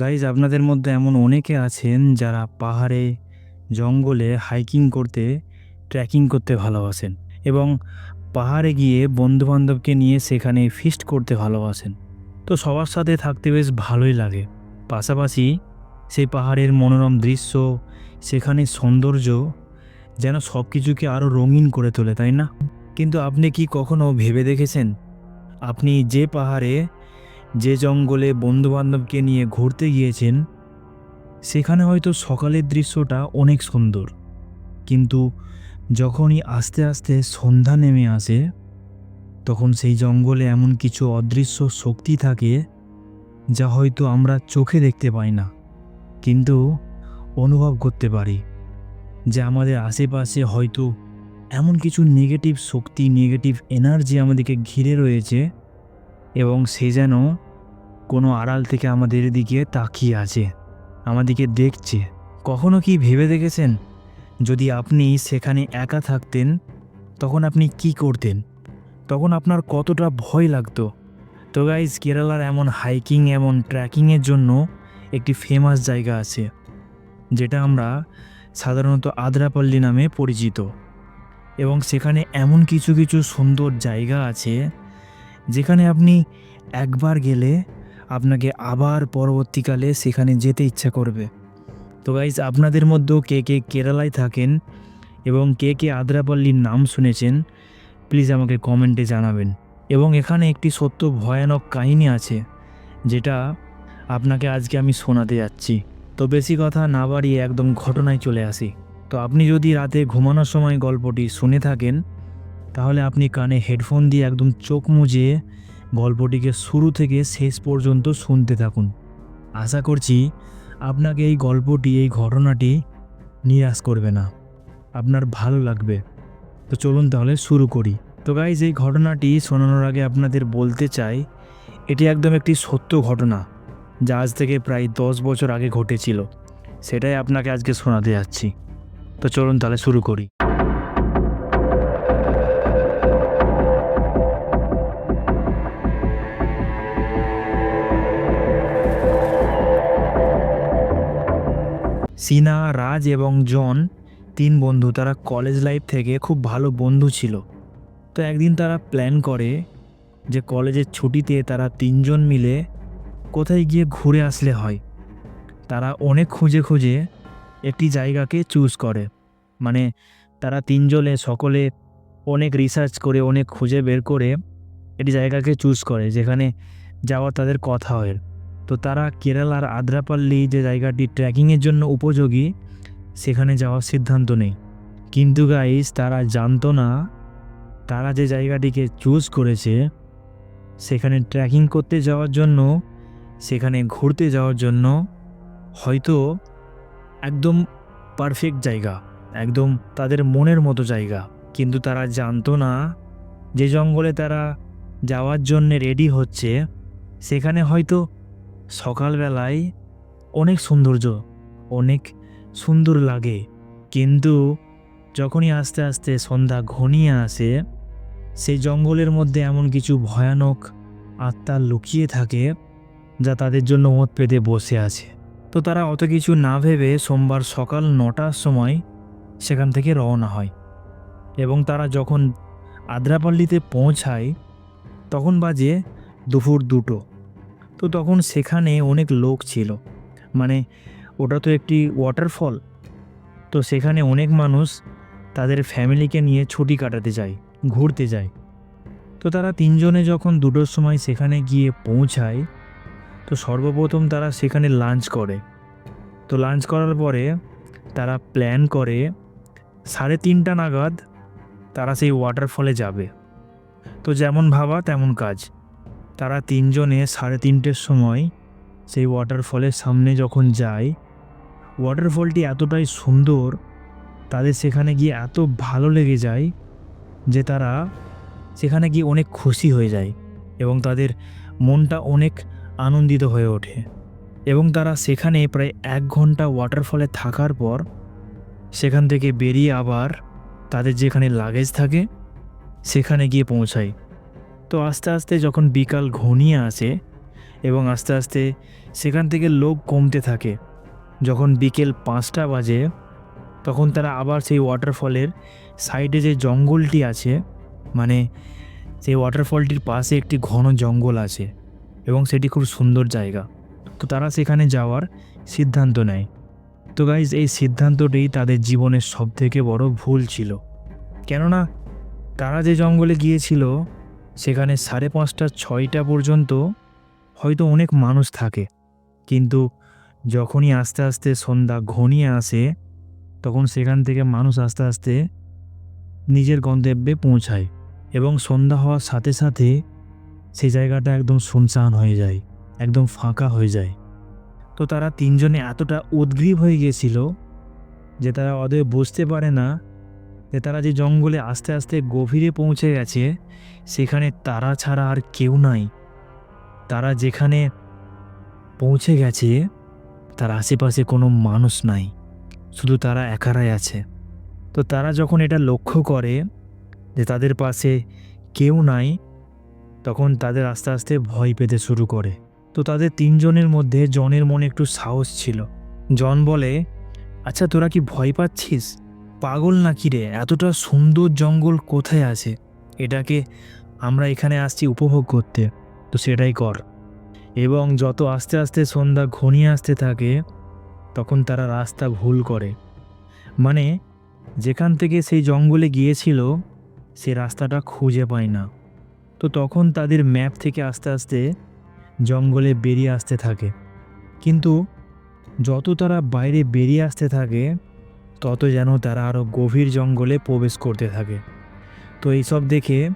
Guys আপনাদের মধ্যে এমন অনেকে আছেন যারা পাহাড়ে, জঙ্গলে হাইকিং করতে ট্রেকিং করতে ভালোবাসেন এবং পাহাড়ে গিয়ে বন্ধুবান্ধবকে নিয়ে সেখানে ফিস্ট করতে ভালোবাসেন। তো সবার সাথে থাকতে বেশ ভালোই লাগে। পাশাপাশি সেই পাহাড়ের মনোরম দৃশ্য, সেখানে সৌন্দর্য যেন সব কিছুকে আরও রঙিন করে তোলে, তাই না? কিন্তু আপনি কি কখনো ভেবে দেখেছেন? আপনি যে পাহাড়ে যে জঙ্গলে বন্ধুবান্ধবকে নিয়ে ঘুরতে গিয়েছেন, সেখানে হয়তো সকালের দৃশ্যটা অনেক সুন্দর। কিন্তু যখনই আস্তে আস্তে সন্ধ্যা নেমে আসে, তখন সেই জঙ্গলে এমন কিছু অদৃশ্য শক্তি থাকে যা হয়তো আমরা চোখে দেখতে পাই না, কিন্তু অনুভব করতে পারি যে আমাদের আশেপাশে হয়তো এমন কিছু নেগেটিভ শক্তি নেগেটিভ এনার্জি আমাদেরকে ঘিরে রয়েছে এবং সে যেন কোনো আড়াল থেকে আমাদের দিকে তাকিয়ে আছে, আমাদেরকে দেখছে। কখনো কি ভেবে দেখেছেন? যদি আপনি সেখানে একা থাকতেন, তখন আপনি কি করতেন? তখন আপনার কতটা ভয় লাগতো। তো গাইজ কেরালার এমন হাইকিং এমন ট্রেকিংয়ের জন্য একটি ফেমাস জায়গা আছে, যেটা আমরা সাধারণত আদ্রাপল্লী নামে পরিচিত। এবং সেখানে এমন কিছু কিছু সুন্দর জায়গা আছে, যেখানে আপনি একবার গেলে আপনাকে আবার পরবর্তীকালে সেখানে যেতে ইচ্ছা করবে। তো গাইজ আপনাদের মধ্যেও কে কে কেরালায় থাকেন এবং কে কে আদ্রাপল্লির নাম শুনেছেন প্লিজ আমাকে কমেন্টে জানাবেন। এবং এখানে একটি সত্য ভয়ানক কাহিনী আছে, যেটা আপনাকে আজকে আমি শোনাতে যাচ্ছি। তো বেশি কথা না বাড়িয়ে একদম ঘটনায় চলে আসি। তো আপনি যদি রাতে ঘুমানোর সময় গল্পটি শুনে থাকেন, তাহলে আপনি কানে হেডফোন দিয়ে একদম চোখ মুজে গল্পটিকে শুরু থেকে শেষ পর্যন্ত শুনতে থাকুন। আশা করছি আপনাকে এই গল্পটি, এই ঘটনাটি নিরাশ করবে না। আপনার ভালো লাগবে। তো চলুন তাহলে শুরু করি। তো গাইজ এই ঘটনাটি শোনানোর আগে আপনাদের বলতে চাই, এটি একদম একটি সত্য ঘটনা যা আজ থেকে প্রায় দশ বছর আগে ঘটেছিল। সেটাই আপনাকে আজকে শোনাতে যাচ্ছি। তো চলুন তাহলে শুরু করি। সিনা, রাজ এবং জন তিন বন্ধু, তারা কলেজ লাইফ থেকে খুব ভালো বন্ধু ছিল। তো একদিন তারা প্ল্যান করে যে কলেজের ছুটিতে তারা তিনজন মিলে কোথায় গিয়ে ঘুরে আসলে হয়। তারা অনেক খুঁজে খুঁজে একটি জায়গাকে চুজ করে। মানে তারা তিনজনে সকলে অনেক রিসার্চ করে, অনেক খুঁজে বের করে একটি জায়গাকে চুজ করে, যেখানে যাওয়ার তাদের কথা হয়। তো তারা কেরালার আদ্রাপাল্লি যে জায়গাটি ট্রেকিংয়ের জন্য উপযোগী, সেখানে যাওয়ার সিদ্ধান্ত নেই কিন্তু গাইস তারা জানতো না, তারা যে জায়গাটিকে চুজ করেছে, সেখানে ট্রেকিং করতে যাওয়ার জন্য, সেখানে ঘুরতে যাওয়ার জন্য, হয়তো একদম পারফেক্ট জায়গা, একদম তাদের মনের মতো জায়গা। কিন্তু তারা জানতো না যে জঙ্গলে তারা যাওয়ার জন্য রেডি হচ্ছে, সেখানে হয়তো সকালবেলায় অনেক সৌন্দর্য, অনেক সুন্দর লাগে। কিন্তু যখনই আস্তে আস্তে সন্ধ্যা ঘনিয়ে আসে, সেই জঙ্গলের মধ্যে এমন কিছু ভয়ানক আত্মা লুকিয়ে থাকে যা তাদের জন্য মত পেতে বসে আছে। তো তারা অত কিছু না ভেবে সোমবার সকাল নটার সময় সেখান থেকে রওনা হয় এবং তারা যখন আদ্রাপল্লিতে পৌঁছায়, তখন বাজে দুপুর দুটো। তো তখন সেখানে অনেক লোক ছিল। মানে ওটা তো একটি ওয়াটারফল তো সেখানে অনেক মানুষ তাদের ফ্যামিলিকে নিয়ে ছুটি কাটাতে যায়, ঘুরতে যায়। তো তারা তিনজনে যখন দুটোর সময় সেখানে গিয়ে পৌঁছায়, তো সর্বপ্রথম তারা সেখানে লাঞ্চ করে। তো লাঞ্চ করার পরে তারা প্ল্যান করে সাড়ে তিনটা নাগাদ তারা সেই ওয়াটারফলে যাবে। তো যেমন ভাবা তেমন কাজ। তারা তিনজনে সাড়ে তিনটের সময় সেই ওয়াটারফলের সামনে যখন যায় ওয়াটারফলটি এতটাই সুন্দর, তাদের সেখানে গিয়ে এত ভালো লেগে যায় যে তারা সেখানে গিয়ে অনেক খুশি হয়ে যায় এবং তাদের মনটা অনেক আনন্দিত হয়ে ওঠে। এবং তারা সেখানে প্রায় এক ঘণ্টা ওয়াটারফলে থাকার পর সেখান থেকে বেরিয়ে আবার তাদের যেখানে লাগেজ থাকে, সেখানে গিয়ে পৌঁছায়। তো আস্তে আস্তে যখন বিকাল ঘনিয়ে আসে এবং আস্তে আস্তে সেখান থেকে লোক কমতে থাকে, যখন বিকেল পাঁচটা বাজে, তখন তারা আবার সেই ওয়াটারফলের সাইডে যে জঙ্গলটি আছে মানে সেই ওয়াটারফলটির পাশে একটি ঘন জঙ্গল আছে এবং সেটি খুব সুন্দর জায়গা। তো তারা সেখানে যাওয়ার সিদ্ধান্ত নেয়। তো গাইজ এই সিদ্ধান্তটি তাদের জীবনের সবথেকে বড় ভুল ছিল। কেননা তারা যে জঙ্গলে গিয়েছিল সেখানে সাড়ে পাঁচটা, ছয়টা পর্যন্ত হয়তো অনেক মানুষ থাকে। কিন্তু যখনই আস্তে আস্তে সন্ধ্যা ঘনিয়ে আসে, তখন সেখান থেকে মানুষ আস্তে আস্তে নিজের গন্তব্যে পৌঁছায় এবং সন্ধ্যা হওয়ার সাথে সাথে সেই জায়গাটা একদম শুনশান হয়ে যায়, একদম ফাঁকা হয়ে যায়। তো তারা তিনজনে এতটা উদ্গ্রীব হয়ে গিয়েছিল যে তারা অদয় বুঝতে পারে না যে তারা যে জঙ্গলে আস্তে আস্তে গভীরে পৌঁছে গেছে, সেখানে তারা ছাড়া আর কেউ নাই। তারা যেখানে পৌঁছে গেছে, তার আশেপাশে কোনো মানুষ নাই, শুধু তারা একারাই আছে। তো তারা যখন এটা লক্ষ্য করে যে তাদের পাশে কেউ নাই, তখন তাদের আস্তে আস্তে ভয় পেতে শুরু করে। তো তাদের তিনজনের মধ্যে জনের মনে একটু সাহস ছিল। জন বলে আচ্ছা তোরা কি ভয় পাচ্ছিস? পাগল নাকি রে? এতটা সুন্দর জঙ্গল কোথায় আছে? এটাকে আমরা এখানে আসছি উপভোগ করতে। তো সেটাই কর। এবং যত আস্তে আস্তে সন্ধ্যা ঘনিয়ে আসতে থাকে, তখন তারা রাস্তা ভুল করে। মানে যেখান থেকে সেই জঙ্গলে গিয়েছিল, সে রাস্তাটা খুঁজে পায় না। তো তখন তাদের ম্যাপ থেকে আস্তে আস্তে জঙ্গলে বেরিয়ে আসতে থাকে। কিন্তু যত তারা বাইরে বেরিয়ে আসতে থাকে তত যেন তারা আরও গভীর জঙ্গলে প্রবেশ করতে থাকে। তো এইসব দেখে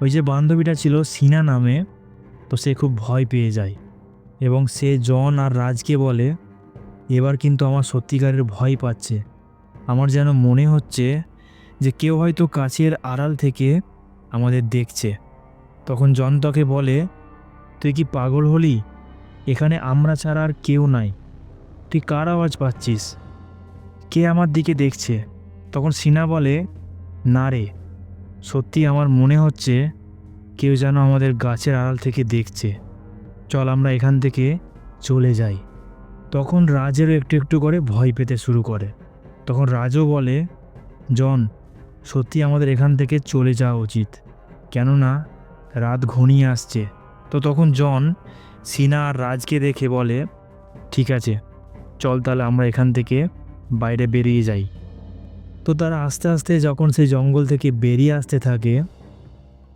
ওই যে বান্ধবীটা ছিল সিনা নামে, তো সে খুব ভয় পেয়ে যায়। এবং সে জন আর রাজকে বলে, এবার কিন্তু আমার সত্যিকারের ভয় পাচ্ছে। আমার যেন মনে হচ্ছে যে কেউ হয়তো কাছের আড়াল থেকে আমাদের দেখছে। তখন জন তাকে বলে, তুই কি পাগল হলি? এখানে আমরা ছাড়া আর কেউ নাই। তুই কার আওয়াজ পাচ্ছিস? কে আমার দিকে দেখছে? তখন সিনা বলে, না রে, সত্যি আমার মনে হচ্ছে কেউ যেন আমাদের গাছের আড়াল থেকে দেখছে। চল আমরা এখান থেকে চলে যাই। তখন রাজেরও একটু একটু করে ভয় পেতে শুরু করে। তখন রাজও বলে, জন, সত্যি আমাদের এখান থেকে চলে যাওয়া উচিত। কেননা রাত ঘনিয়ে আসছে। তো তখন জন সিনা আর রাজকে দেখে বলে, ঠিক আছে, চল তাহলে আমরা এখান থেকে বাইরে বেরিয়ে যাই। তো তারা আস্তে আস্তে যখন সেই জঙ্গল থেকে বেরিয়ে আসতে থাকে,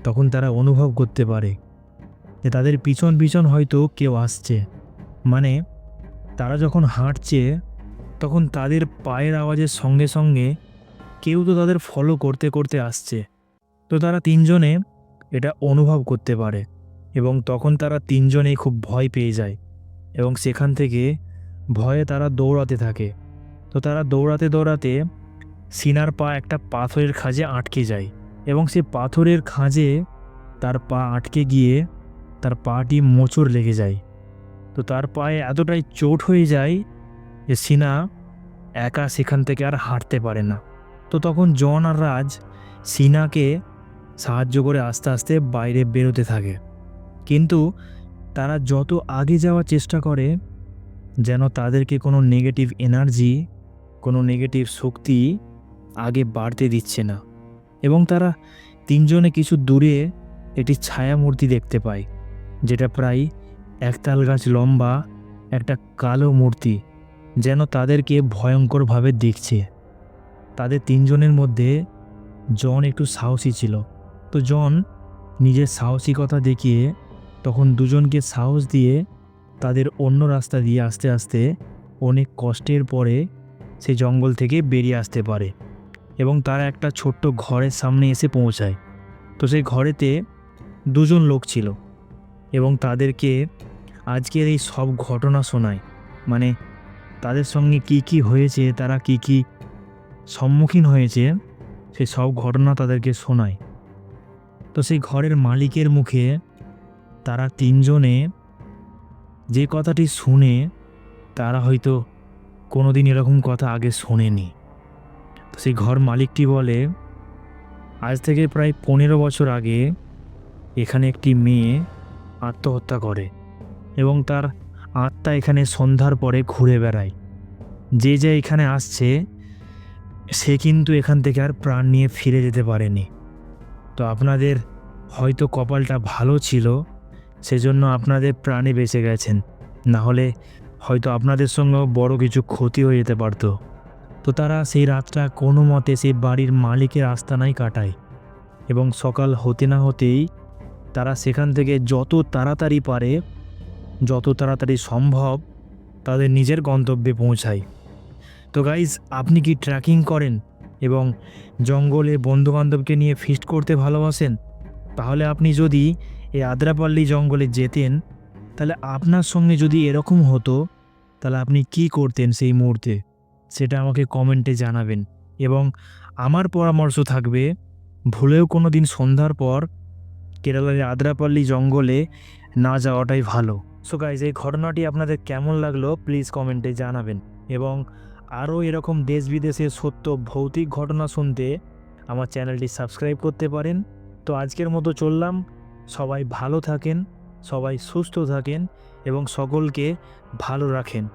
তখন তারা অনুভব করতে পারে যে তাদের পিছন পিছন হয়তো কেউ আসছে। মানে তারা যখন হাঁটছে, তখন তাদের পায়ের আওয়াজের সঙ্গে সঙ্গে কেউ তো তাদের ফলো করতে করতে আসছে। তো তারা তিনজনে এটা অনুভব করতে পারে এবং তখন তারা তিনজনেই খুব ভয় পেয়ে যায় এবং সেখান থেকে ভয়ে তারা দৌড়াতে থাকে। তো তারা দৌড়াতে দৌড়াতে সিনার পা একটা পাথরের খাঁজে আটকে যায় এবং সে পাথরের খাঁজে তার পা আটকে গিয়ে তার পাটি মোচড় লেগে যায়। তো তার পায়ে এতটাই চোট হয়ে যায় যে সিনা একা সেখান থেকে আর হাঁটতে পারে না। তো তখন জন আর রাজ সিনাকে সাহায্য করে আস্তে আস্তে বাইরে বেরোতে থাকে। কিন্তু তারা যত আগে যাওয়ার চেষ্টা করে যেন তাদেরকে কোনো নেগেটিভ এনার্জি কোনো নেগেটিভ শক্তি আগে বাড়তে দিচ্ছে না এবং তারা তিনজনে কিছু দূরে একটি ছায়া মূর্তি দেখতে পায়, যেটা প্রায় একতাল গাছ লম্বা, একটা কালো মূর্তি, যেন তাদেরকে ভয়ঙ্করভাবে দেখছে। তাদের তিনজনের মধ্যে জন একটু সাহসী ছিল। তো জন নিজের সাহসিকতা দেখিয়ে তখন দুজনকে সাহস দিয়ে তাদের অন্য রাস্তা দিয়ে আস্তে আস্তে অনেক কষ্টের পরে সেই জঙ্গল থেকে বেরিয়ে আসতে পারে এবং তারা একটা ছোট্ট ঘরের সামনে এসে পৌঁছায়। তো সেই ঘরেতে দুজন লোক ছিল এবং তাদেরকে আজকের এই সব ঘটনা শোনায়। মানে তাদের সঙ্গে কি কি হয়েছে, তারা কি কি সম্মুখীন হয়েছে সেই সব ঘটনা তাদেরকে শোনায়। তো সেই ঘরের মালিকের মুখে তারা তিনজনে যে কথাটি শুনে তারা হয়তো কোনো দিন এরকম কথা আগে শোনেনি। তো সেই ঘর মালিকটি বলে, আজ থেকে প্রায় পনেরো বছর আগে এখানে একটি মেয়ে আত্মহত্যা করে এবং তার আত্মা এখানে সন্ধ্যার পরে ঘুরে বেড়ায়। যে যে এখানে আসছে, সে কিন্তু এখান থেকে আর প্রাণ নিয়ে ফিরে যেতে পারেনি। তো আপনাদের হয়তো কপালটা ভালো ছিল, সেজন্য আপনাদের প্রাণে বেঁচে গেছেন। না হলে হয়তো আপনাদের সঙ্গেও বড় কিছু ক্ষতি হয়ে যেতে পারতো। তো তারা সেই রাতটা কোনো মতে সেই বাড়ির মালিকের আস্তানায় কাটায় এবং সকাল হতে না হতেই তারা সেখান থেকে যত তাড়াতাড়ি পারে, যত তাড়াতাড়ি সম্ভব তাদের নিজের গন্তব্যে পৌঁছায়। তো গাইজ আপনি কি ট্রেকিং করেন এবং জঙ্গলে বন্ধুবান্ধবকে নিয়ে ফিস্ট করতে ভালোবাসেন? তাহলে আপনি যদি এই আদ্রাপাল্লি জঙ্গলে যেতেন তাহলে আপনার সঙ্গে যদি এরকম হতো, তাহলে আপনি কি করতেন সেই মুহূর্তে? সেটা আমাকে কমেন্টে জানাবেন। এবং আমার পরামর্শ থাকবে, ভুলেও কোনো দিন সন্ধ্যার পর কেরালার আদ্রাপাল্লি জঙ্গলে না যাওয়াটাই ভালো। সো গাইজ এই ঘটনাটি আপনাদের কেমন লাগল প্লিজ কমেন্টে জানাবেন। এবং আরও এরকম দেশ বিদেশের সত্য, ভৌতিক ঘটনা শুনতে আমার চ্যানেলটি সাবস্ক্রাইব করতে পারেন। তো আজকের মতো চললাম। সবাই ভালো থাকেন। সবাই সুস্থ থাকেন এবং সকলকে ভালো রাখেন।